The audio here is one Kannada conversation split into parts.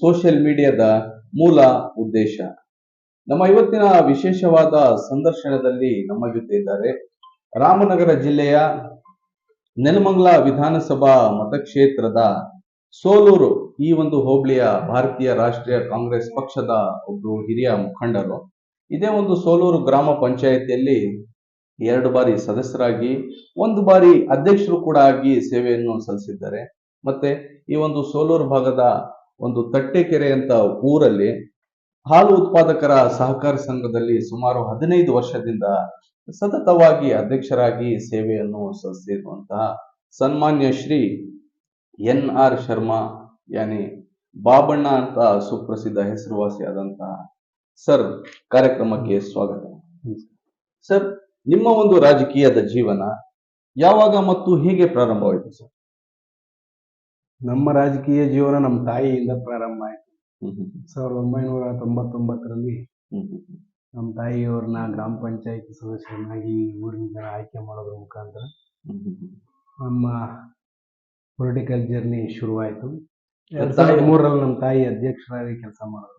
ಸೋಷಿಯಲ್ ಮೀಡಿಯಾದ ಮೂಲ ಉದ್ದೇಶ. ನಮ್ಮ ಇವತ್ತಿನ ವಿಶೇಷವಾದ ಸಂದರ್ಶನದಲ್ಲಿ ನಮ್ಮ ಜೊತೆ ಇದ್ದಾರೆ ರಾಮನಗರ ಜಿಲ್ಲೆಯ ನೆಲಮಂಗಲ ವಿಧಾನಸಭಾ ಮತಕ್ಷೇತ್ರದ ಸೋಲೂರು, ಈ ಒಂದು ಹೋಬಳಿಯ ಭಾರತೀಯ ರಾಷ್ಟ್ರೀಯ ಕಾಂಗ್ರೆಸ್ ಪಕ್ಷದ ಒಬ್ಬರು ಹಿರಿಯ ಮುಖಂಡರು. ಇದೇ ಒಂದು ಸೋಲೂರು ಗ್ರಾಮ ಪಂಚಾಯಿತಿಯಲ್ಲಿ ಎರಡು ಬಾರಿ ಸದಸ್ಯರಾಗಿ, ಒಂದು ಬಾರಿ ಅಧ್ಯಕ್ಷರು ಕೂಡ ಆಗಿ ಸೇವೆಯನ್ನು ಸಲ್ಲಿಸಿದ್ದಾರೆ. ಮತ್ತೆ ಈ ಒಂದು ಸೋಲೂರು ಭಾಗದ ಒಂದು ತಟ್ಟೆಕೆರೆ ಅಂತ ಊರಲ್ಲಿ ಹಾಲು ಉತ್ಪಾದಕರ ಸಹಕಾರ ಸಂಘದಲ್ಲಿ ಸುಮಾರು ಹದಿನೈದು ವರ್ಷದಿಂದ ಸತತವಾಗಿ ಅಧ್ಯಕ್ಷರಾಗಿ ಸೇವೆಯನ್ನು ಸಲ್ಲಿಸಿರುವಂತಹ ಸನ್ಮಾನ್ಯ ಶ್ರೀ ಎನ್ ಆರ್ ಶರ್ಮಾ, ಯಾನಿ ಬಾಬಣ್ಣ ಅಂತ ಸುಪ್ರಸಿದ್ಧ ಹೆಸರುವಾಸಿಯಾದಂತಹ ಸರ್ ಕಾರ್ಯಕ್ರಮಕ್ಕೆ ಸ್ವಾಗತ. ಸರ್, ನಿಮ್ಮ ಒಂದು ರಾಜಕೀಯದ ಜೀವನ ಯಾವಾಗ ಮತ್ತು ಹೇಗೆ ಪ್ರಾರಂಭವಾಯಿತು ಸರ್? ನಮ್ಮ ರಾಜಕೀಯ ಜೀವನ ನಮ್ಮ ತಾಯಿಯಿಂದ ಪ್ರಾರಂಭ ಆಯಿತು. ಸಾವಿರದ ಒಂಬೈನೂರ ತೊಂಬತ್ತೊಂಬತ್ತರಲ್ಲಿ ನಮ್ಮ ತಾಯಿಯವ್ರನ್ನ ಗ್ರಾಮ ಪಂಚಾಯತ್ ಸದಸ್ಯರನ್ನಾಗಿ ಊರಿನಿಂದ ಜನ ಆಯ್ಕೆ ಮಾಡೋದ್ರ ಮುಖಾಂತರ. ನಮ್ಮ ಪೊಲಿಟಿಕಲ್ ಜರ್ನಿ ಶುರುವಾಯಿತು. ಎರಡ್ ಸಾವಿರದ ಮೂರರಲ್ಲಿ ನಮ್ಮ ತಾಯಿ ಅಧ್ಯಕ್ಷರಾಗಿ ಕೆಲಸ ಮಾಡೋದು.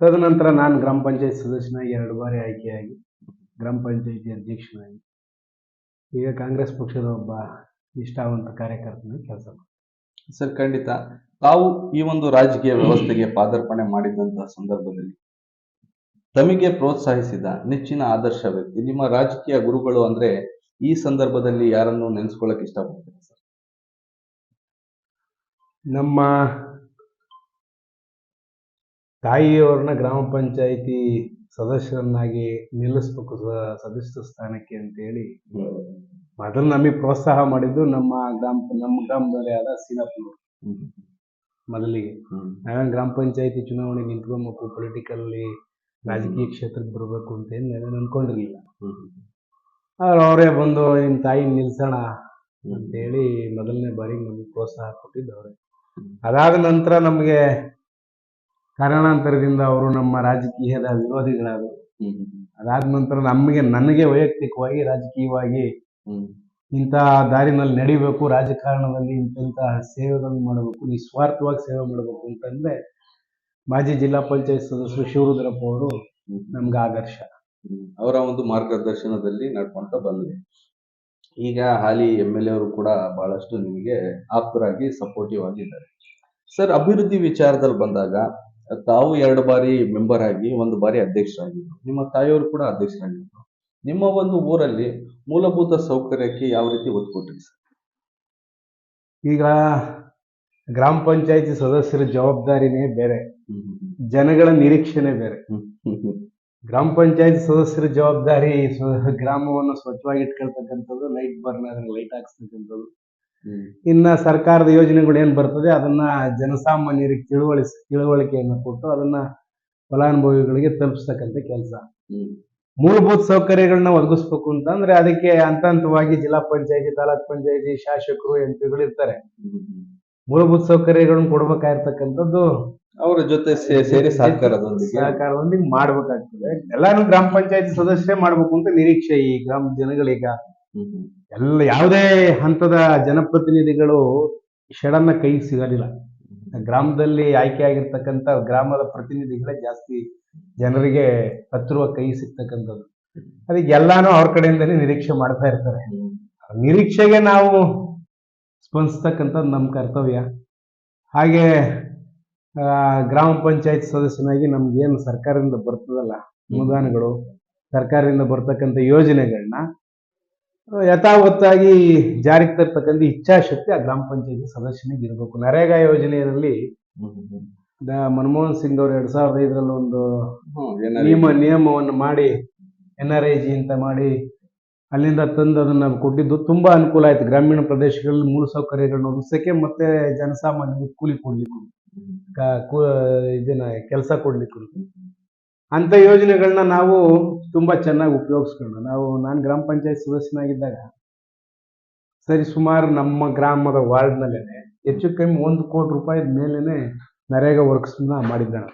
ತದನಂತರ ನಾನು ಗ್ರಾಮ ಪಂಚಾಯತ್ ಸದಸ್ಯನಾಗಿ ಎರಡು ಬಾರಿ ಆಯ್ಕೆಯಾಗಿ ಗ್ರಾಮ ಪಂಚಾಯತಿ ಅಧ್ಯಕ್ಷನಾಗಿ. ಈಗ ಕಾಂಗ್ರೆಸ್ ಪಕ್ಷದ ಒಬ್ಬ ನಿಷ್ಠಾವಂತ ಕಾರ್ಯಕರ್ತನ ಕೆಲಸ ಮಾಡ್ತೀನಿ ಸರ್ ಖಂಡಿತ. ತಾವು ಈ ಒಂದು ರಾಜಕೀಯ ವ್ಯವಸ್ಥೆಗೆ ಪಾದಾರ್ಪಣೆ ಮಾಡಿದಂತಹ ಸಂದರ್ಭದಲ್ಲಿ ತಮಗೆ ಪ್ರೋತ್ಸಾಹಿಸಿದ ನೆಚ್ಚಿನ ಆದರ್ಶ ವ್ಯಕ್ತಿ ನಿಮ್ಮ ರಾಜಕೀಯ ಗುರುಗಳು ಅಂದ್ರೆ ಈ ಸಂದರ್ಭದಲ್ಲಿ ಯಾರನ್ನು ನೆನೆಸ್ಕೊಳ್ಳಕ್ ಇಷ್ಟಪಡ್ತೀರಾ ಸರ್? ನಮ್ಮ ತಾಯಿಯವ್ರನ್ನ ಗ್ರಾಮ ಪಂಚಾಯಿತಿ ಸದಸ್ಯರನ್ನಾಗಿ ನಿಲ್ಲಿಸ್ಬೇಕು ಸದಸ್ಯ ಸ್ಥಾನಕ್ಕೆ ಅಂತೇಳಿ ಮೊದಲು ನಮಗೆ ಪ್ರೋತ್ಸಾಹ ಮಾಡಿದ್ದು ನಮ್ಮ ಗ್ರಾಮ ನಮ್ಮ ಗ್ರಾಮದಲ್ಲಿ ಆದ ಸೀನಪ್ಪನವರು ಮೊದಲಿಗೆ. ನಾನು ನಾವೇನು ಗ್ರಾಮ ಪಂಚಾಯಿತಿ ಚುನಾವಣೆ ನಿಂತ್ಕೊಬೇಕು ಪೊಲಿಟಿಕಲ್ಲಿ ರಾಜಕೀಯ ಕ್ಷೇತ್ರಕ್ಕೆ ಬರಬೇಕು ಅಂತ ಏನು ನಾವೇನು ಅನ್ಕೊಂಡಿರ್ಲಿಲ್ಲ. ಆದ್ರೆ ಅವರೇ ಬಂದು ನಿಮ್ಮ ತಾಯಿ ನಿಲ್ಸೋಣ ಅಂತೇಳಿ ಮೊದಲನೇ ಬಾರಿಗೆ ನಮಗೆ ಪ್ರೋತ್ಸಾಹ ಕೊಟ್ಟಿದ್ದು ಅವರೇ. ಅದಾದ ನಂತರ ನಮಗೆ ಕಾರಣಾಂತರದಿಂದ ಅವರು ನಮ್ಮ ರಾಜಕೀಯದ ವಿರೋಧಿಗಳಾದರು. ಅದಾದ ನಂತರ ನಮಗೆ ನನಗೆ ವೈಯಕ್ತಿಕವಾಗಿ ರಾಜಕೀಯವಾಗಿ ಇಂಥ ದಾರಿನಲ್ಲಿ ನಡಿಬೇಕು ರಾಜಕಾರಣದಲ್ಲಿ ಇಂಥ ಸೇವೆಗಳನ್ನು ಮಾಡಬೇಕು ನಿಸ್ವಾರ್ಥವಾಗಿ ಸೇವೆ ಮಾಡಬೇಕು ಅಂತಂದ್ರೆ ಮಾಜಿ ಜಿಲ್ಲಾ ಪಂಚಾಯತ್ ಸದಸ್ಯರು ಶಿವರುದ್ರಪ್ಪ ಅವರು ನಮ್ಗೆ ಆದರ್ಶ. ಅವರ ಒಂದು ಮಾರ್ಗದರ್ಶನದಲ್ಲಿ ನಡ್ಕೊಂತ ಬಂದ್ವಿ. ಈಗ ಹಾಲಿ ಎಂ ಎಲ್ ಎ ಅವರು ಕೂಡ ಬಹಳಷ್ಟು ನಿಮಗೆ ಆಪ್ತರಾಗಿ ಸಪೋರ್ಟಿವ್ ಆಗಿದ್ದಾರೆ. ಸರ್ ಅಭಿವೃದ್ಧಿ ವಿಚಾರದಲ್ಲಿ ಬಂದಾಗ ತಾವು ಎರಡು ಬಾರಿ ಮೆಂಬರ್ ಆಗಿ ಒಂದು ಬಾರಿ ಅಧ್ಯಕ್ಷರಾಗಿದ್ರು ನಿಮ್ಮ ತಾಯಿಯವರು ಕೂಡ ಅಧ್ಯಕ್ಷರಾಗಿದ್ರು. ನಿಮ್ಮ ಒಂದು ಊರಲ್ಲಿ ಮೂಲಭೂತ ಸೌಕರ್ಯಕ್ಕೆ ಯಾವ ರೀತಿ ಒತ್ತು ಕೊಟ್ಟಿರಿ ಸರ್? ಈಗ ಗ್ರಾಮ ಪಂಚಾಯತಿ ಸದಸ್ಯರ ಜವಾಬ್ದಾರಿನೇ ಬೇರೆ ಜನಗಳ ನಿರೀಕ್ಷೆನೇ ಬೇರೆ. ಗ್ರಾಮ ಪಂಚಾಯತ್ ಸದಸ್ಯರ ಜವಾಬ್ದಾರಿ ಗ್ರಾಮವನ್ನು ಸ್ವಚ್ಛವಾಗಿ ಇಟ್ಕೊಳ್ತಕ್ಕಂಥದ್ದು ಲೈಟ್ ಬರ್ನರ್ ಲೈಟ್ ಹಾಕ್ಸ್ತಕ್ಕಂಥದ್ದು ಇನ್ನ ಸರ್ಕಾರದ ಯೋಜನೆಗಳು ಏನ್ ಬರ್ತದೆ ಅದನ್ನ ಜನಸಾಮಾನ್ಯರಿಗೆ ತಿಳುವಳಿಸ್ ತಿಳುವಳಿಕೆಯನ್ನು ಕೊಟ್ಟು ಅದನ್ನ ಫಲಾನುಭವಿಗಳಿಗೆ ತಲುಪಿಸ್ತಕ್ಕಂಥ ಕೆಲಸ. ಹ್ಮ್. ಮೂಲಭೂತ ಸೌಕರ್ಯಗಳನ್ನ ಒದಗಿಸ್ಬೇಕು ಅಂತಂದ್ರೆ ಅದಕ್ಕೆ ಹಂತ ಹಂತವಾಗಿ ಜಿಲ್ಲಾ ಪಂಚಾಯತಿ ತಾಲೂಕ್ ಪಂಚಾಯತಿ ಶಾಸಕರು ಎಂ ಪಿಗಳು ಇರ್ತಾರೆ. ಮೂಲಭೂತ ಸೌಕರ್ಯಗಳನ್ನ ಕೊಡ್ಬೇಕಾಗಿರ್ತಕ್ಕಂಥದ್ದು ಅವರ ಜೊತೆ ಸೇರಿ ಸಹಕಾರದೊಂದಿಗೆ ಸಹಕಾರದೊಂದಿಗೆ ಮಾಡ್ಬೇಕಾಗ್ತದೆ. ಎಲ್ಲಾನು ಗ್ರಾಮ ಪಂಚಾಯತಿ ಸದಸ್ಯರೇ ಮಾಡ್ಬೇಕು ಅಂತ ನಿರೀಕ್ಷೆ ಈ ಗ್ರಾಮ ಜನಗಳೀಗ. ಎಲ್ಲ ಯಾವುದೇ ಹಂತದ ಜನಪ್ರತಿನಿಧಿಗಳು ಷಡನ್ನ ಕೈ ಸಿಗಲಿಲ್ಲ ಗ್ರಾಮದಲ್ಲಿ ಆಯ್ಕೆ ಆಗಿರ್ತಕ್ಕಂಥ ಗ್ರಾಮದ ಪ್ರತಿನಿಧಿಗಳೇ ಜಾಸ್ತಿ ಜನರಿಗೆ ಹತ್ತಿರುವ ಕೈ ಸಿಗ್ತಕ್ಕಂಥದ್ದು ಅದಕ್ಕೆ ಎಲ್ಲಾನು ಅವ್ರ ಕಡೆಯಿಂದಲೇ ನಿರೀಕ್ಷೆ ಮಾಡ್ತಾ ಇರ್ತಾರೆ. ನಿರೀಕ್ಷೆಗೆ ನಾವು ಸ್ಪಂದಿಸ್ತಕ್ಕಂಥದ್ದು ನಮ್ಮ ಕರ್ತವ್ಯ. ಹಾಗೆ ಗ್ರಾಮ ಪಂಚಾಯತ್ ಸದಸ್ಯನಾಗಿ ನಮ್ಗೇನು ಸರ್ಕಾರದಿಂದ ಬರ್ತದಲ್ಲ ಅನುದಾನಗಳು, ಸರ್ಕಾರದಿಂದ ಬರ್ತಕ್ಕಂಥ ಯೋಜನೆಗಳನ್ನ ಯಥಾವತ್ತಾಗಿ ಜಾರಿಗೆ ತರ್ತಕ್ಕಂಥ ಇಚ್ಛಾಶಕ್ತಿ ಆ ಗ್ರಾಮ ಪಂಚಾಯತಿ ಸದಸ್ಯನಿಗೆ ಇರಬೇಕು. ನರೇಗಾ ಯೋಜನೆಯಲ್ಲಿ ಮನಮೋಹನ್ ಸಿಂಗ್ ಅವರು ಎರಡ್ ಸಾವಿರದ ಐದರಲ್ಲಿ ಒಂದು ನಿಯಮ ನಿಯಮವನ್ನು ಮಾಡಿ ಎನ್ ಆರ್ ಐ ಜಿ ಅಂತ ಮಾಡಿ ಅಲ್ಲಿಂದ ತಂದು ಅದನ್ನ ಕೊಟ್ಟಿದ್ದು ತುಂಬಾ ಅನುಕೂಲ ಆಯ್ತು. ಗ್ರಾಮೀಣ ಪ್ರದೇಶಗಳಲ್ಲಿ ಮೂಲಸೌಕರ್ಯಗಳನ್ನ ಒದಗಿಸಕ್ಕೆ ಮತ್ತೆ ಜನಸಾಮಾನ್ಯರಿಗೆ ಕೂಲಿ ಕೊಡ್ಲಿಕ್ಕೂ ಇದನ್ನ ಕೆಲಸ ಕೊಡ್ಲಿಕ್ಕೂ ಅಂತ ಯೋಜನೆಗಳನ್ನ ನಾವು ತುಂಬಾ ಚೆನ್ನಾಗಿ ಉಪಯೋಗಿಸ್ಕೊಂಡು ನಾವು ನಾನು ಗ್ರಾಮ ಪಂಚಾಯತ್ ಸದಸ್ಯನಾಗಿದ್ದಾಗ ಸರಿ ಸುಮಾರು ನಮ್ಮ ಗ್ರಾಮದ ವಾರ್ಡ್ನಲ್ಲೇನೆ ಹೆಚ್ಚು ಕಮ್ಮಿ ಒಂದು ಕೋಟಿ ರೂಪಾಯಿ ಮೇಲೇನೆ ನರೇಗಾ ವರ್ಕ್ಸ್ ಮಾಡಿದ್ದಾನೆ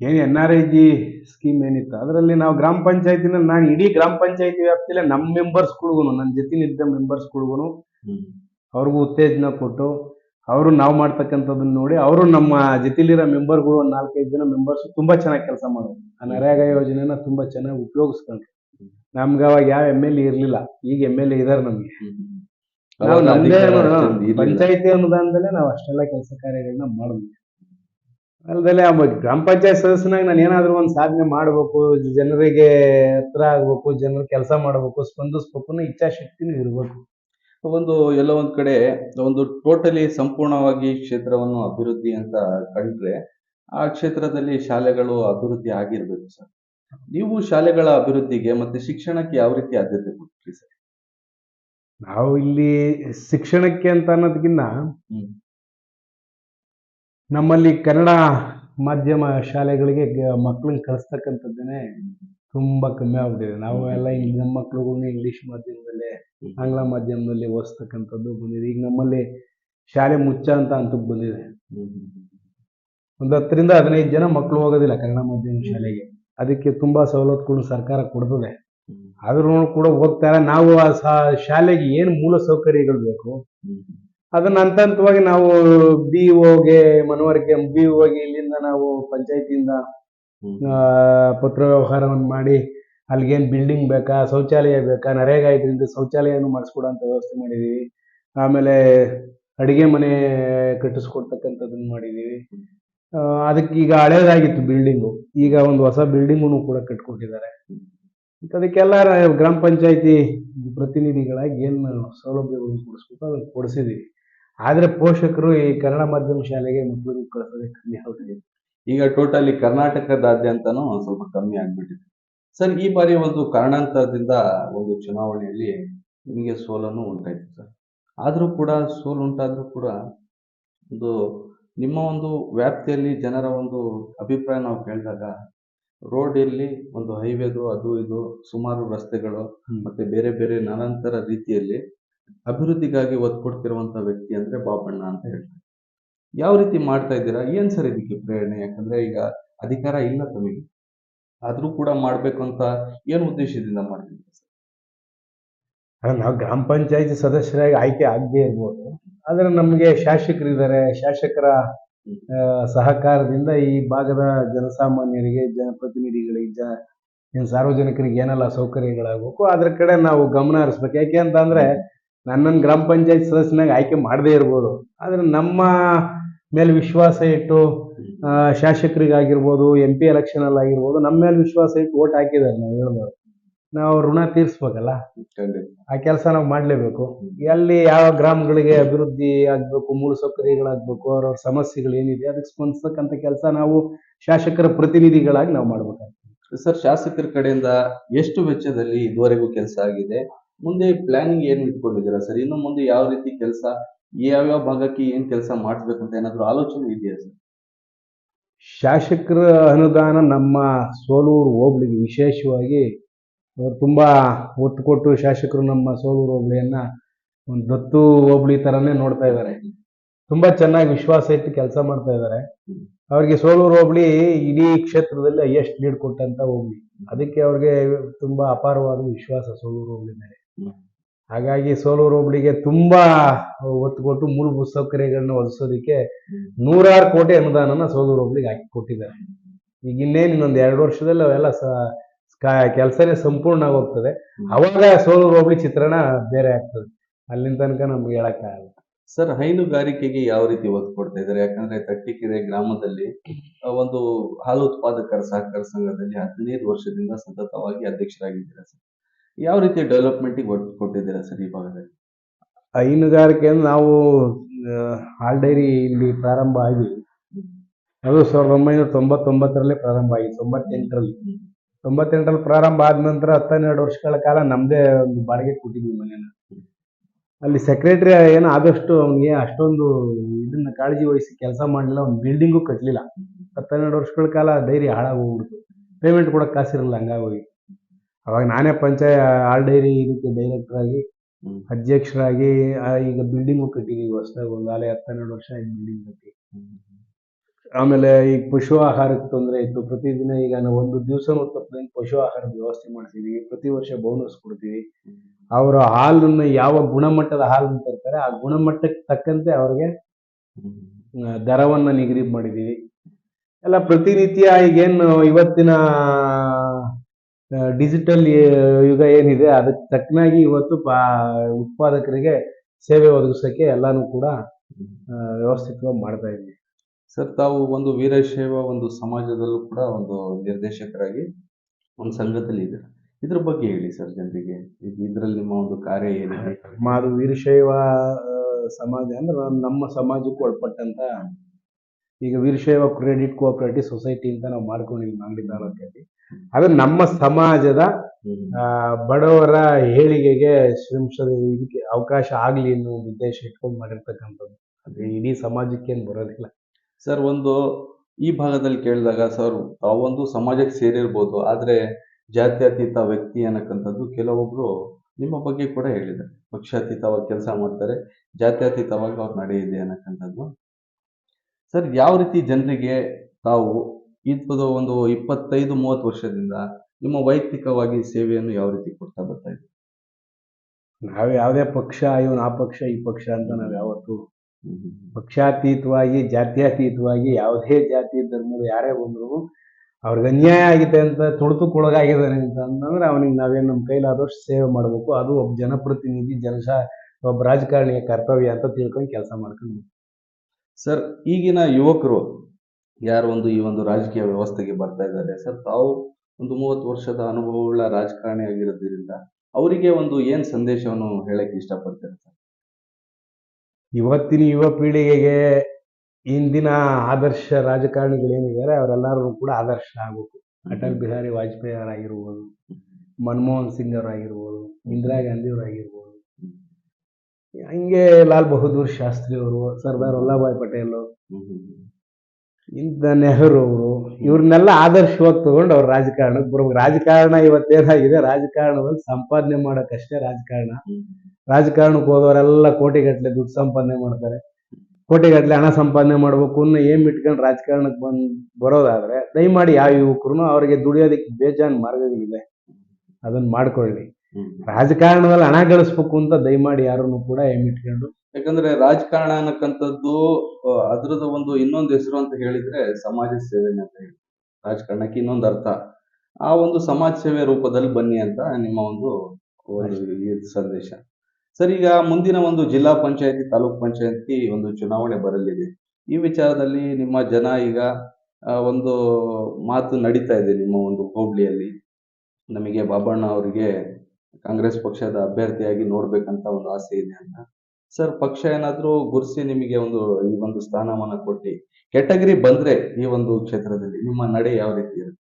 ಏನು N R I G scheme ಏನಿತ್ತು ಅದರಲ್ಲಿ ನಾವು ಗ್ರಾಮ ಪಂಚಾಯತಿನ ನಾನು ಇಡೀ ಗ್ರಾಮ ಪಂಚಾಯತಿ ವ್ಯಾಪ್ತಿಯಲ್ಲಿ ನಮ್ಮ ಮೆಂಬರ್ಸ್ಗಳಿಗೂ ನನ್ನ ಜೊತೆ ಮೆಂಬರ್ಸ್ಗಳಿಗೂ ಹ್ಮ್. ಅವ್ರಿಗೂ ಉತ್ತೇಜನ ಕೊಟ್ಟು ಅವರು ನಾವು ಮಾಡ್ತಕ್ಕಂಥದ್ದನ್ನ ನೋಡಿ ಅವರು ನಮ್ಮ ಜೊತೆಲಿರೋ ಮೆಂಬರ್ಗಳು ಒಂದು ನಾಲ್ಕೈದು ಜನ ಮೆಂಬರ್ಸ್ ತುಂಬಾ ಚೆನ್ನಾಗಿ ಕೆಲಸ ಮಾಡೋರು. ಆ ನರೇಗ ಯೋಜನೆನ ತುಂಬಾ ಚೆನ್ನಾಗಿ ಉಪಯೋಗಿಸ್ಕೊಂಡ್ರು. ನಮ್ಗೆ ಅವಾಗ ಯಾವ ಎಂ ಎಲ್ ಎ ಇರಲಿಲ್ಲ. ಈಗ ಎಂ ಎಲ್ ಎ ಇದಾರೆ ನಮ್ಗೆ. ನಾವು ನಮ್ದೇ. ಪಂಚಾಯತಿ ಅನುದಾನದಲ್ಲೇ ನಾವು ಅಷ್ಟೆಲ್ಲ ಕೆಲಸ ಕಾರ್ಯಗಳನ್ನ ಮಾಡಿದ್ವಿ ಅಲ್ದಲೆ ಆ ಗ್ರಾಮ ಪಂಚಾಯತ್ ಸದಸ್ಯನಾಗ ನಾನು ಏನಾದ್ರೂ ಒಂದು ಸಾಧನೆ ಮಾಡಬೇಕು ಜನರಿಗೆ ಹತ್ರ ಆಗ್ಬೇಕು ಜನರ ಕೆಲಸ ಮಾಡಬೇಕು ಸ್ಪಂದಿಸ್ಬೇಕು ಇಚ್ಛಾಶಕ್ತಿನೂ ಇರಬೇಕು. ಒಂದು ಎಲ್ಲೋ ಒಂದ್ ಕಡೆ ಒಂದು ಟೋಟಲಿ ಸಂಪೂರ್ಣವಾಗಿ ಕ್ಷೇತ್ರವನ್ನು ಅಭಿವೃದ್ಧಿ ಅಂತ ಕಂಡ್ರೆ ಆ ಕ್ಷೇತ್ರದಲ್ಲಿ ಶಾಲೆಗಳು ಅಭಿವೃದ್ಧಿ ಆಗಿರ್ಬೇಕು ಸರ್. ನೀವು ಶಾಲೆಗಳ ಅಭಿವೃದ್ಧಿಗೆ ಮತ್ತೆ ಶಿಕ್ಷಣಕ್ಕೆ ಯಾವ ರೀತಿ ಆದ್ಯತೆ ಕೊಡ್ತೀರಿ ಸರ್? ನಾವು ಇಲ್ಲಿ ಶಿಕ್ಷಣಕ್ಕೆ ಅಂತ ಅನ್ನೋದಕ್ಕಿಂತ ನಮ್ಮಲ್ಲಿ ಕನ್ನಡ ಮಾಧ್ಯಮ ಶಾಲೆಗಳಿಗೆ ಮಕ್ಕಳನ್ನ ಕಳಿಸ್ತಕ್ಕಂಥದ್ದೇನೆ ತುಂಬಾ ಕಮ್ಮಿ ಆಗ್ಬಿಟ್ಟಿದೆ. ನಾವು ಎಲ್ಲ ಇಲ್ಲಿ ನಮ್ಮ ಮಕ್ಳುಗೂ ಇಂಗ್ಲಿಷ್ ಮಾಧ್ಯಮದಲ್ಲೇ ಆಂಗ್ಲ ಮಾಧ್ಯಮದಲ್ಲಿ ಓದಿಸ್ತಕ್ಕಂಥದ್ದು ಬಂದಿದೆ. ಈಗ ನಮ್ಮಲ್ಲಿ ಶಾಲೆ ಮುಚ್ಚ ಅಂತ ಹಂತಕ್ಕೆ ಬಂದಿದೆ. ಒಂದು ಹತ್ತರಿಂದ ಹದಿನೈದು ಜನ ಮಕ್ಕಳು ಹೋಗೋದಿಲ್ಲ ಕನ್ನಡ ಮಾಧ್ಯಮ ಶಾಲೆಗೆ. ಅದಕ್ಕೆ ತುಂಬಾ ಸವಲತ್ತುಗಳು ಸರ್ಕಾರ ಕೊಡ್ತದೆ. ಆದ್ರೂ ಕೂಡ ಹೋಗ್ತಾರೆ ನಾವು ಆ ಶಾಲೆಗೆ ಏನು ಮೂಲ ಸೌಕರ್ಯಗಳು ಬೇಕು? ಅದನ್ನ ಹಂತ ಹಂತವಾಗಿ ನಾವು ಬಿ ಓಗೆ ಮನವರಿಕೆ ಬಿ ಓಗೆ ಇಲ್ಲಿಂದ ನಾವು ಪಂಚಾಯತಿಯಿಂದ ಆ, ಪತ್ರ ವ್ಯವಹಾರವನ್ನು ಮಾಡಿ ಅಲ್ಲಿಗೇನು ಬಿಲ್ಡಿಂಗ್ ಬೇಕಾ, ಶೌಚಾಲಯ ಬೇಕಾ ನರೇಗಾ ಇದರಿಂದ ಶೌಚಾಲಯನೂ ಮಾಡಿಸ್ಕೊಡೋಂಥ ವ್ಯವಸ್ಥೆ ಮಾಡಿದ್ದೀವಿ ಆಮೇಲೆ ಅಡುಗೆ ಮನೆ ಕಟ್ಟಿಸ್ಕೊಡ್ತಕ್ಕಂಥದ್ದನ್ನು ಮಾಡಿದ್ದೀವಿ ಅದಕ್ಕೆ ಈಗ ಹಳೇದಾಗಿತ್ತು ಬಿಲ್ಡಿಂಗು ಈಗ ಒಂದು ಹೊಸ ಬಿಲ್ಡಿಂಗನ್ನು ಕೂಡ ಕಟ್ಕೊಟ್ಟಿದ್ದಾರೆ. ಅದಕ್ಕೆಲ್ಲ ಗ್ರಾಮ ಪಂಚಾಯತಿ ಪ್ರತಿನಿಧಿಗಳಾಗಿ ಏನು ಸೌಲಭ್ಯಗಳನ್ನು ಕೊಡಿಸ್ಬೇಕು ಅದನ್ನು ಕೊಡಿಸಿದ್ದೀವಿ ಆದರೆ ಪೋಷಕರು ಈ ಕನ್ನಡ ಮಾಧ್ಯಮ ಶಾಲೆಗೆ ಮಕ್ಕಳಿಗೆ ಕಳಿಸೋದೇ ಕಮ್ಮಿ ಆಗಿದೆ ಈಗ ಟೋಟಲಿ ಕರ್ನಾಟಕದಾದ್ಯಂತನೂ ಸ್ವಲ್ಪ ಕಮ್ಮಿ ಆಗ್ಬಿಟ್ಟಿದೆ. ಸರ್ ಈ ಬಾರಿ ಒಂದು ಕಾರಣಾಂತರದಿಂದ ಒಂದು ಚುನಾವಣೆಯಲ್ಲಿ ನಿಮಗೆ ಸೋಲನ್ನು ಉಂಟಾಯಿತು ಸರ್. ಆದರೂ ಕೂಡ ಸೋಲು ಉಂಟಾದರೂ ಕೂಡ ಒಂದು ನಿಮ್ಮ ಒಂದು ವ್ಯಾಪ್ತಿಯಲ್ಲಿ ಜನರ ಒಂದು ಅಭಿಪ್ರಾಯ ನಾವು ಕೇಳಿದಾಗ ರೋಡ್ ಇರಲಿ ಒಂದು ಹೈವೇದು ಅದು ಇದು ಸುಮಾರು ರಸ್ತೆಗಳು. ಮತ್ತೆ ಬೇರೆ ಬೇರೆ ನಾನಾಂತರ ರೀತಿಯಲ್ಲಿ ಅಭಿವೃದ್ಧಿಗಾಗಿ ಒತ್ತು ಕೊಡ್ತಿರುವಂತ ವ್ಯಕ್ತಿ ಅಂದ್ರೆ ಬಾಬಣ್ಣ ಅಂತ ಹೇಳ್ತಾರೆ. ಯಾವ ರೀತಿ ಮಾಡ್ತಾ ಇದ್ದೀರಾ? ಏನ್ ಸರ್ ಇದಕ್ಕೆ ಪ್ರೇರಣೆ? ಯಾಕಂದ್ರೆ ಈಗ ಅಧಿಕಾರ ಇಲ್ಲ ತಮಗೆ. ಆದ್ರೂ ಕೂಡ ಮಾಡ್ಬೇಕು ಅಂತ ಏನು ಉದ್ದೇಶದಿಂದ ಮಾಡ್ತೀವಿ ಸರ್? ನಾವು ಗ್ರಾಮ ಪಂಚಾಯತಿ ಸದಸ್ಯರಾಗಿ ಆಯ್ಕೆ ಆಗದೆ ಇರ್ಬೋದು. ಆದರೆ ನಮಗೆ ಶಾಸಕರಿದ್ದಾರೆ. ಶಾಸಕರ ಸಹಕಾರದಿಂದ ಈ ಭಾಗದ ಜನಸಾಮಾನ್ಯರಿಗೆ, ಜನಪ್ರತಿನಿಧಿಗಳಿಗೆ, ಜ ಏನು ಸಾರ್ವಜನಿಕರಿಗೆ ಏನೆಲ್ಲ ಸೌಕರ್ಯಗಳಾಗಬೇಕು, ಅದ್ರ ಕಡೆ ನಾವು ಗಮನ ಹರಿಸ್ಬೇಕು. ಯಾಕೆ ಅಂತ ಅಂದ್ರೆ ನನ್ನನ್ನು ಗ್ರಾಮ ಪಂಚಾಯತ್ ಸದಸ್ಯನಾಗಿ ಆಯ್ಕೆ ಮಾಡದೇ ಇರ್ಬೋದು. ಆದರೆ ನಮ್ಮ ಮೇಲೆ ವಿಶ್ವಾಸ ಇಟ್ಟು ಶಾಸಕರಿಗಾಗಿರ್ಬೋದು ಎಂ ಪಿ ಎಲೆಕ್ಷನ್ ಆಗಿರ್ಬೋದು ನಮ್ಮ ಮೇಲೆ ವಿಶ್ವಾಸ ಇಟ್ಟು ಓಟ್ ಹಾಕಿದ್ದಾರೆ ನಾವು ಹೇಳ್ಬೋದು. ನಾವು ಋಣ ತೀರಿಸ್ಬೇಕಲ್ಲ? ಆ ಕೆಲಸ ನಾವು ಮಾಡಲೇಬೇಕು. ಎಲ್ಲಿ ಯಾವ ಗ್ರಾಮಗಳಿಗೆ ಅಭಿವೃದ್ಧಿ ಆಗಬೇಕು ಮೂಲಸೌಕರ್ಯಗಳಾಗಬೇಕು ಅವ್ರವ್ರ ಸಮಸ್ಯೆಗಳು ಏನಿದೆ ಅದಕ್ಕೆ ಸ್ಪಂದಿಸ್ತಕ್ಕಂಥ ಕೆಲಸ ನಾವು ಶಾಸಕರ ಪ್ರತಿನಿಧಿಗಳಾಗಿ ನಾವು ಮಾಡ್ಬೇಕಾಗ್ತದೆ. ಸರ್ ಶಾಸಕರ ಕಡೆಯಿಂದ ಎಷ್ಟು ವೆಚ್ಚದಲ್ಲಿ ಇದುವರೆಗೂ ಕೆಲಸ ಆಗಿದೆ? ಮುಂದೆ ಪ್ಲಾನಿಂಗ್ ಏನು ಇಟ್ಕೊಂಡಿದ್ದೀರಾ ಸರ್? ಇನ್ನು ಮುಂದೆ ಯಾವ ರೀತಿ ಕೆಲಸ ಯಾವ್ಯಾವ ಭಾಗಕ್ಕೆ ಏನು ಕೆಲಸ ಮಾಡ್ಬೇಕು ಅಂತ ಏನಾದರೂ ಆಲೋಚನೆ ಇದೆಯಾ ಸರ್? ಶಾಸಕರ ಅನುದಾನ ನಮ್ಮ ಸೋಲೂರು ಹೋಬಳಿಗೆ ವಿಶೇಷವಾಗಿ ಅವರು ತುಂಬಾ ಒತ್ತು ಕೊಟ್ಟು ಶಾಸಕರು ನಮ್ಮ ಸೋಲೂರು ಹೋಬಳಿಯನ್ನ ಒಂದು ದತ್ತು ಹೋಬಳಿ ತರನೇ ನೋಡ್ತಾ ಇದ್ದಾರೆ. ತುಂಬಾ ಚೆನ್ನಾಗಿ ವಿಶ್ವಾಸ ಇಟ್ಟು ಕೆಲಸ ಮಾಡ್ತಾ ಇದ್ದಾರೆ. ಅವ್ರಿಗೆ ಸೋಲೂರು ಹೋಬಳಿ ಇಡೀ ಕ್ಷೇತ್ರದಲ್ಲಿ ಹೈಯೆಸ್ಟ್ ಲೀಡ್ ಕೊಟ್ಟಂತ ಹೋಬಳಿ. ಅದಕ್ಕೆ ಅವ್ರಿಗೆ ತುಂಬಾ ಅಪಾರವಾದ ವಿಶ್ವಾಸ ಸೋಲೂರು ಹೋಬಳಿ ಮೇಲೆ. ಹಾಗಾಗಿ ಸೋಲೂರು ಹೋಬಳಿಗೆ ತುಂಬಾ ಒತ್ತು ಕೊಟ್ಟು ಮೂಲಭೂತ ಸೌಕರ್ಯಗಳನ್ನ ಒದಗಿಸೋದಕ್ಕೆ ನೂರಾರು ಕೋಟಿ ಅನುದಾನನ ಸೋಲೂರು ಹೋಬಳಿಗೆ ಹಾಕಿ ಕೊಟ್ಟಿದ್ದಾರೆ. ಈಗ ಇನ್ನೇನು ಇನ್ನೊಂದು ಎರಡು ವರ್ಷದಲ್ಲಿ ಅವೆಲ್ಲ ಕೆಲಸನೇ ಸಂಪೂರ್ಣ ಆಗೋಗ್ತದೆ. ಅವಾಗ ಸೋಲೂರು ಹೋಬಳಿ ಚಿತ್ರಣ ಬೇರೆ ಆಗ್ತದೆ. ಅಲ್ಲಿನ ತನಕ ನಮ್ಗೆ ಹೇಳಕ್ಕಾಗಲ್ಲ. ಸರ್ ಹೈನುಗಾರಿಕೆಗೆ ಯಾವ ರೀತಿ ಒತ್ತು ಕೊಡ್ತಾ ಇದ್ದಾರೆ? ಯಾಕಂದ್ರೆ ತಟ್ಟಿಕೆರೆ ಗ್ರಾಮದಲ್ಲಿ ಒಂದು ಹಾಲು ಉತ್ಪಾದಕರ ಸಹಕಾರ ಸಂಘದಲ್ಲಿ ಹದಿನೈದು ವರ್ಷದಿಂದ ಸತತವಾಗಿ ಅಧ್ಯಕ್ಷರಾಗಿದ್ದೀರಾ ಸರ್? ಯಾವ ರೀತಿ ಡೆವಲಪ್ಮೆಂಟಿಗೆ ಒತ್ತು ಕೊಟ್ಟಿದ್ದೀರಾ ಸರ್ ಈ ಭಾಗದಲ್ಲಿ? ಹೈನುಗಾರಿಕೆ ನಾವು ಹಾಲ್ ಡೈರಿ ಇಲ್ಲಿ ಪ್ರಾರಂಭ ಆಗಿ ಅದು ಸಾವಿರದ ಒಂಬೈನೂರ ತೊಂಬತ್ತೊಂಬತ್ತರಲ್ಲೇ ಪ್ರಾರಂಭ ಆಗಿ, ತೊಂಬತ್ತೆಂಟರಲ್ಲಿ. ತೊಂಬತ್ತೆಂಟರಲ್ಲಿ ಪ್ರಾರಂಭ ಆದ ನಂತರ ಹತ್ತನ್ನೆರಡು ವರ್ಷಗಳ ಕಾಲ ನಮ್ಮದೇ ಒಂದು ಬಾಡಿಗೆ ಕೊಟ್ಟಿದ್ವಿ ಮನೇನ. ಅಲ್ಲಿ ಸೆಕ್ರೆಟರಿ ಏನು ಆದಷ್ಟು ಅವನಿಗೆ ಅಷ್ಟೊಂದು ಇದನ್ನ ಕಾಳಜಿ ವಹಿಸಿ ಕೆಲಸ ಮಾಡಲಿಲ್ಲ ಒಂದು ಬಿಲ್ಡಿಂಗು ಕಟ್ಟಲಿಲ್ಲ ಹತ್ತೆರಡು ವರ್ಷಗಳ ಕಾಲ ಡೈರಿ ಹಾಳಾಗಿ ಹೋಗ್ಬಿಡ್ತು. ಪೇಮೆಂಟ್ ಕೂಡ ಕಾಸಿರಲ್ಲ ಹಂಗಾಗಿ ಅವಾಗ ನಾನೇ ಪಂಚಾಯ ಆಲ್ ಡೈರಿ ಇದಕ್ಕೆ ಡೈರೆಕ್ಟರ್ ಆಗಿ ಅಧ್ಯಕ್ಷರಾಗಿ ಆ, ಈಗ ಬಿಲ್ಡಿಂಗು ಕಟ್ಟಿದೀವಿ ಹೊಸದಾಗಿ ಒಂದು ಆಲೆ ಹತ್ತೆರಡು ವರ್ಷ ಈ ಬಿಲ್ಡಿಂಗ್ ಕಟ್ಟಿ. ಆಮೇಲೆ ಈಗ ಪಶು ಆಹಾರಕ್ಕೆ ತೊಂದರೆ ಇತ್ತು. ಪ್ರತಿದಿನ ಈಗ ನಾವು ಒಂದು ದಿವಸ ತಪ್ಪದಂಗೆ ಪಶು ಆಹಾರದ ವ್ಯವಸ್ಥೆ ಮಾಡ್ತೀವಿ. ಪ್ರತಿ ವರ್ಷ ಬೋನಸ್ ಕೊಡ್ತೀವಿ. ಅವರ ಹಾಲನ್ನ ಯಾವ ಗುಣಮಟ್ಟದ ಹಾಲನ್ನು ತರ್ತಾರೆ ಆ ಗುಣಮಟ್ಟಕ್ಕೆ ತಕ್ಕಂತೆ ಅವ್ರಿಗೆ ಆ, ದರವನ್ನ ನಿಗದಿ ಮಾಡಿದೀವಿ ಎಲ್ಲ ಪ್ರತಿನಿತ್ಯ ಈಗೇನು ಇವತ್ತಿನ ಡಿಜಿಟಲ್ ಯುಗ ಏನಿದೆ ಅದಕ್ಕೆ ತಕ್ಕನಾಗಿ ಇವತ್ತು ಪಾ ಉತ್ಪಾದಕರಿಗೆ ಸೇವೆ ಒದಗಿಸೋಕ್ಕೆ ಎಲ್ಲಾನು ಕೂಡ ವ್ಯವಸ್ಥಿತವಾಗಿ ಮಾಡ್ತಾ ಇದ್ದೀವಿ. ಸರ್ ತಾವು ಒಂದು ವೀರಶೈವ ಒಂದು ಸಮಾಜದಲ್ಲೂ ಕೂಡ ಒಂದು ನಿರ್ದೇಶಕರಾಗಿ ಒಂದು ಸಂಘದಲ್ಲಿ ಇದ್ದೀರಾ? ಇದ್ರ ಬಗ್ಗೆ ಹೇಳಿ ಸರ್ ಜನರಿಗೆ. ಇದರಲ್ಲಿ ಇದ್ರಲ್ಲಿ ನಿಮ್ಮ ಒಂದು ಕಾರ್ಯ ಏನಿದೆ? ಮಾದು ವೀರಶೈವ ಸಮಾಜ ಅಂದ್ರೆ ನಮ್ಮ ಸಮಾಜಕ್ಕೂ ಒಳಪಟ್ಟಂತ ಈಗ ವೀರಶೈವ ಕ್ರೆಡಿಟ್ ಕೋಆಪರೇಟಿವ್ ಸೊಸೈಟಿ ಅಂತ ನಾವು ಮಾಡ್ಕೊಂಡಿದ್ವಿ ಮಾಗಡಿ ತಾಲೂಕಲ್ಲಿ. ಅದು ನಮ್ಮ ಸಮಾಜದ ಬಡವರ ಏಳಿಗೆಗೆ ಶ್ರಮಿಸೋದ ಇದಕ್ಕೆ ಅವಕಾಶ ಆಗ್ಲಿ ಅನ್ನೋ ಒಂದು ಉದ್ದೇಶ ಇಟ್ಕೊಂಡು ಮಾಡಿರ್ತಕ್ಕಂಥದ್ದು. ಅದು ಇಡೀ ಸಮಾಜಕ್ಕೇನು ಬರೋದಿಲ್ಲ. ಸರ್ ಒಂದು ಈ ಭಾಗದಲ್ಲಿ ಕೇಳಿದಾಗ ಸರ್ ತಾವೊಂದು ಸಮಾಜಕ್ಕೆ ಸೇರಿರ್ಬೋದು ಆದರೆ ಜಾತ್ಯತೀತ ವ್ಯಕ್ತಿ ಅನ್ನಕ್ಕಂಥದ್ದು ಕೆಲವೊಬ್ರು ನಿಮ್ಮ ಬಗ್ಗೆ ಕೂಡ ಹೇಳಿದ್ದಾರೆ. ಪಕ್ಷಾತೀತವಾಗಿ ಕೆಲಸ ಮಾಡ್ತಾರೆ ಜಾತ್ಯತೀತವಾಗಿ ಅವ್ರು ನಡೆಯಿದೆ ಅನ್ನಕ್ಕಂಥದ್ದು. ಸರ್ ಯಾವ ರೀತಿ ಜನರಿಗೆ ತಾವು ಇದು ಒಂದು ಇಪ್ಪತ್ತೈದು ಮೂವತ್ತು ವರ್ಷದಿಂದ ನಿಮ್ಮ ವೈಯಕ್ತಿಕವಾಗಿ ಸೇವೆಯನ್ನು ಯಾವ ರೀತಿ ಕೊಡ್ತಾ ಬರ್ತಾ ಇದ್ದೀವಿ ನಾವು ಯಾವುದೇ ಪಕ್ಷ ಇವನು ಆ ಪಕ್ಷ ಈ ಪಕ್ಷ ಅಂತ ನಾವು ಯಾವತ್ತು ಪಕ್ಷಾತೀತವಾಗಿ ಜಾತ್ಯತೀತವಾಗಿ ಯಾವುದೇ ಜಾತಿ ಧರ್ಮದ ಯಾರೇ ಬಂದ್ರು ಅವ್ರಿಗೆ ಅನ್ಯಾಯ ಆಗಿದೆ ಅಂತ ತುಳಿತಕ್ಕೊಳಗಾಗಿದ್ದಾನೆ ಅಂತ ಅಂತಂದ್ರೆ ಅವನಿಗೆ ನಾವೇನು ನಮ್ಮ ಕೈಲಾದಷ್ಟು ಸೇವೆ ಮಾಡಬೇಕು. ಅದು ಒಬ್ಬ ಜನಪ್ರತಿನಿಧಿ ಜನಸ ಒಬ್ಬ ರಾಜಕಾರಣಿಯ ಕರ್ತವ್ಯ ಅಂತ ತಿಳ್ಕೊಂಡು ಕೆಲಸ ಮಾಡ್ಕೊಂಡು ಸರ್ ಈಗಿನ ಯುವಕರು ಯಾರು ಒಂದು ಈ ಒಂದು ರಾಜಕೀಯ ವ್ಯವಸ್ಥೆಗೆ ಬರ್ತಾ ಇದ್ದಾರೆ? ಸರ್ ತಾವು ಒಂದು ಮೂವತ್ತು ವರ್ಷದ ಅನುಭವವುಳ್ಳ ರಾಜಕಾರಣಿ ಆಗಿರೋದ್ರಿಂದ ಅವರಿಗೆ ಒಂದು ಏನ್ ಸಂದೇಶವನ್ನು ಹೇಳಕ್ಕೆ ಇಷ್ಟಪಡ್ತಾರೆ ಸರ್? ಇವತ್ತಿನ ಯುವ ಪೀಳಿಗೆಗೆ ಇಂದಿನ ಆದರ್ಶ ರಾಜಕಾರಣಿಗಳೇನಿದ್ದಾರೆ ಅವರೆಲ್ಲರೂ ಕೂಡ ಆದರ್ಶ ಆಗಬೇಕು. ಅಟಲ್ ಬಿಹಾರಿ ವಾಜಪೇಯಿ ಅವರಾಗಿರ್ಬೋದು ಮನಮೋಹನ್ ಸಿಂಗ್ ಅವರಾಗಿರ್ಬೋದು ಇಂದಿರಾ ಗಾಂಧಿ ಅವರಾಗಿರ್ಬೋದು. ಹಂಗೆ ಲಾಲ್ ಬಹದ್ದೂರ್ ಶಾಸ್ತ್ರಿ ಅವರು ಸರ್ದಾರ್ ವಲ್ಲಭಾಯ್ ಪಟೇಲ್. ಇಂಥ ನೆಹರು ಅವರು ಇವ್ರನ್ನೆಲ್ಲ ಆದರ್ಶವಾಗಿ ತಗೊಂಡು ಅವ್ರು ರಾಜಕಾರಣಕ್ಕೆ ಬರ್ಬೇಕು ರಾಜಕಾರಣ ಇವತ್ತೇನಾಗಿದೆ? ರಾಜಕಾರಣದಲ್ಲಿ ಸಂಪಾದನೆ ಮಾಡೋಕ್ಕಷ್ಟೇ ರಾಜಕಾರಣ. ರಾಜಕಾರಣಕ್ಕೆ ಹೋದವರೆಲ್ಲ ಕೋಟಿಗಟ್ಟಲೆ ದುಡ್ಡು ಸಂಪಾದನೆ ಮಾಡ್ತಾರೆ. ಕೋಟಿಗಟ್ಟಲೆ ಹಣ ಸಂಪಾದನೆ ಮಾಡ್ಬೇಕು ಅನ್ನೋ ಏಮ್ ಇಟ್ಕೊಂಡು ರಾಜಕಾರಣಕ್ಕೆ ಬಂದು ಬರೋದಾದ್ರೆ ದಯಮಾಡಿ ಯಾವ ಯುವಕರು ಅವರಿಗೆ ದುಡಿಯೋದಕ್ಕೆ ಬೇಜಾನ್ ಮಾರ್ಗಗಳಿದೆ. ಅದನ್ನ ಮಾಡ್ಕೊಳ್ಳಿ. ರಾಜಕಾರಣದಲ್ಲಿ ಹಣ ಗಳಿಸ್ಬೇಕು ಅಂತ ದಯಮಾಡಿ ಯಾರನ್ನು ಕೂಡ ಏಮ್ ಇಟ್ಕೊಂಡು ಯಾಕಂದ್ರೆ ರಾಜಕಾರಣ ಅನ್ನಕ್ಕಂಥದ್ದು ಅದ್ರದ್ದು ಒಂದು ಇನ್ನೊಂದು ಹೆಸರು ಅಂತ ಹೇಳಿದ್ರೆ ಸಮಾಜ ಸೇವೆ ಅಂತ ಹೇಳಿ. ರಾಜಕಾರಣಕ್ಕೆ ಇನ್ನೊಂದು ಅರ್ಥ. ಆ ಒಂದು ಸಮಾಜ ಸೇವೆ ರೂಪದಲ್ಲಿ ಬನ್ನಿ ಅಂತ ನಿಮ್ಮ ಒಂದು ಒಂದು ಸಂದೇಶ. ಸರ್ ಈಗ ಮುಂದಿನ ಒಂದು ಜಿಲ್ಲಾ ಪಂಚಾಯತಿ ತಾಲೂಕ್ ಪಂಚಾಯತಿ ಒಂದು ಚುನಾವಣೆ ಬರಲಿದೆ. ಈ ವಿಚಾರದಲ್ಲಿ ನಿಮ್ಮ ಜನ ಈಗ ಒಂದು ಮಾತು ನಡೀತಾ ಇದೆ ನಿಮ್ಮ ಒಂದು ಹೋಬಳಿಯಲ್ಲಿ. ನಮಗೆ ಬಾಬಣ್ಣ ಅವರಿಗೆ ಕಾಂಗ್ರೆಸ್ ಪಕ್ಷದ ಅಭ್ಯರ್ಥಿಯಾಗಿ ನೋಡ್ಬೇಕಂತ ಒಂದು ಆಸೆ ಇದೆ ಅಂತ ಸರ್ ಪಕ್ಷ ಏನಾದರೂ ಗುರುಸಿ ನಿಮಗೆ ಒಂದು ಈ ಒಂದು ಸ್ಥಾನಮಾನ ಕೊಟ್ಟು ಕೆಟಗರಿ ಬಂದ್ರೆ ಈ ಒಂದು ಕ್ಷೇತ್ರದಲ್ಲಿ ನಿಮ್ಮ ನಡೆ ಯಾವ ರೀತಿ ಇರುತ್ತೆ?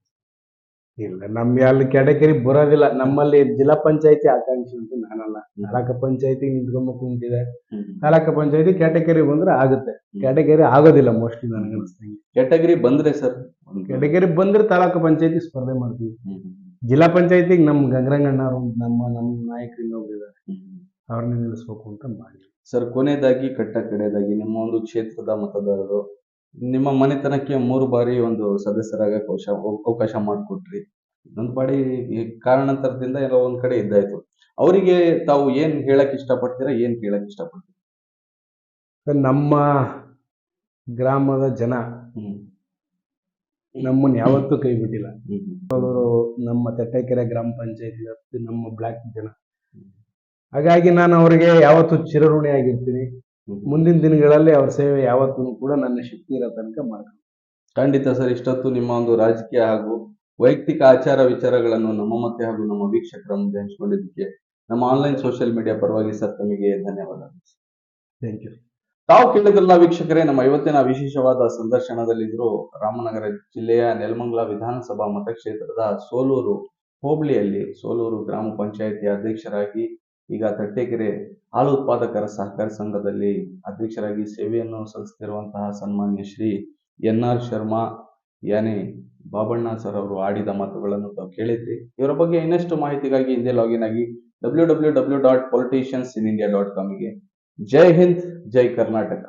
ಇಲ್ಲ ನಮ್ಗೆ ಅಲ್ಲಿ ಕೆಟಗರಿ ಬರೋದಿಲ್ಲ. ನಮ್ಮಲ್ಲಿ ಜಿಲ್ಲಾ ಪಂಚಾಯತಿ ಆಕಾಂಕ್ಷಿ ಅಂತ ನಾನಲ್ಲ. ತಾಲೂಕು ಪಂಚಾಯತಿ ನಿಂತ್ಕೊಂಬೇಕು ಕುಂತಿದೆ. ತಾಲೂಕು ಪಂಚಾಯತಿ ಕ್ಯಾಟಗರಿ ಬಂದ್ರೆ ಆಗುತ್ತೆ. ಕ್ಯಾಟಗರಿ ಆಗೋದಿಲ್ಲ ಮೋಸ್ಟ್ಲಿ ನನಗೆ ಅನಿಸ್ತಂಗೆ ಕೆಟಗರಿ ಬಂದ್ರೆ ಸರ್ ಕ್ಯಾಟಗರಿ ಬಂದ್ರೆ ತಾಲೂಕು ಪಂಚಾಯತಿ ಸ್ಪರ್ಧೆ ಮಾಡ್ತೀವಿ. ಜಿಲ್ಲಾ ಪಂಚಾಯತಿಗೆ ನಮ್ಮ ಗಂಗರಂಗಣ್ಣ ಅವರು ನಮ್ಮ ನಮ್ಮ ನಾಯಕರು ಇನ್ನೊಬ್ರು ಇದ್ದಾರೆ ಅವ್ರನ್ನ ನಿಲ್ಲಿಸ್ಬೇಕು ಅಂತ ಮಾಡಿ ಸರ್ ಕೊನೆಯದಾಗಿ ಕಟ್ಟ ಕಡೆಯದಾಗಿ ನಿಮ್ಮ ಒಂದು ಕ್ಷೇತ್ರದ ಮತದಾರರು ನಿಮ್ಮ ಮನೆತನಕ್ಕೆ ಮೂರು ಬಾರಿ ಒಂದು ಸದಸ್ಯರಾಗ ಅವಕಾಶ ಅವಕಾಶ ಮಾಡಿಕೊಟ್ರಿ. ಇನ್ನೊಂದು ಬಾರಿ ಈ ಕಾರಣಾಂತರದಿಂದ ಎಲ್ಲ ಒಂದ್ ಕಡೆ ಇದ್ದಾಯ್ತು. ಅವರಿಗೆ ತಾವು ಏನ್ ಹೇಳಕ್ ಇಷ್ಟಪಡ್ತೀರಾ ಏನ್ ಕೇಳಕ್ ಇಷ್ಟಪಡ್ತೀರಾ? ನಮ್ಮ ಗ್ರಾಮದ ಜನ ಹ್ಮ್. ನಮ್ಮನ್ನ ಯಾವತ್ತೂ ಕೈ ಬಿಟ್ಟಿಲ್ಲ. ಅವರು ನಮ್ಮ ತೆಟ್ಟಕೆರೆ ಗ್ರಾಮ ಪಂಚಾಯತ್ ವ್ಯಾಪ್ತಿ ನಮ್ಮ ಬ್ಲಾಕ್ ಜನ. ಹಾಗಾಗಿ ನಾನು ಅವರಿಗೆ ಯಾವತ್ತೂ ಚಿರಋಣಿ ಆಗಿರ್ತೀನಿ. ಮುಂದಿನ ದಿನಗಳಲ್ಲಿ ಅವ್ರ ಸೇವೆ ಯಾವತ್ತೂ ಕೂಡ ನನ್ನ ಶಕ್ತಿ ಇರೋ ತನಕ ಮಾಡ್ತೀನಿ ಖಂಡಿತ ಸರ್ ಇಷ್ಟೊತ್ತು ನಿಮ್ಮ ಒಂದು ರಾಜಕೀಯ ಹಾಗೂ ವೈಯಕ್ತಿಕ ಆಚಾರ ವಿಚಾರಗಳನ್ನು ನಮ್ಮ ಮತ್ತೆ ಹಾಗೂ ನಮ್ಮ ವೀಕ್ಷಕರ ಮುಂದೆ ಹಂಚಿಕೊಂಡಿದ್ದಕ್ಕೆ ನಮ್ಮ ಆನ್ಲೈನ್ ಸೋಷಿಯಲ್ ಮೀಡಿಯಾ ಪರವಾಗಿ ಸರ್ ತಮಗೆ ಧನ್ಯವಾದ ಥ್ಯಾಂಕ್ ಯು ತಾವು ಕೇಳಿದ್ರಲ್ಲ ವೀಕ್ಷಕರೇ ನಮ್ಮ ಇವತ್ತಿನ ವಿಶೇಷವಾದ ಸಂದರ್ಶನದಲ್ಲಿದ್ದರು ರಾಮನಗರ ಜಿಲ್ಲೆಯ ನೆಲಮಂಗಲ ವಿಧಾನಸಭಾ ಮತಕ್ಷೇತ್ರದ ಸೋಲೂರು ಹೋಬಳಿಯಲ್ಲಿ ಸೋಲೂರು ಗ್ರಾಮ ಪಂಚಾಯಿತಿ ಅಧ್ಯಕ್ಷರಾಗಿ ಈಗ ತಟ್ಟೆಕೆರೆ ಹಾಲು ಉತ್ಪಾದಕರ ಸಹಕಾರ ಸಂಘದಲ್ಲಿ ಅಧ್ಯಕ್ಷರಾಗಿ ಸೇವೆಯನ್ನು ಸಲ್ಲಿಸುತ್ತಿರುವಂತಹ ಸನ್ಮಾನ್ಯ ಶ್ರೀ ಎನ್ ಆರ್ ಶರ್ಮಾ, ಯಾನೆ ಬಾಬಣ್ಣ ಸರ್ ಅವರು ಆಡಿದ ಮಾತುಗಳನ್ನು ತಾವು ಕೇಳಿದ್ರಿ. ಇವರ ಬಗ್ಗೆ ಇನ್ನಷ್ಟು ಮಾಹಿತಿಗಾಗಿ ಹಿಂದೆ ಲಾಗಿನ್ ಆಗಿ W W W dot politicians in India dot ಕಾಮ್ಗೆ. Jai Hind, Jai Karnataka.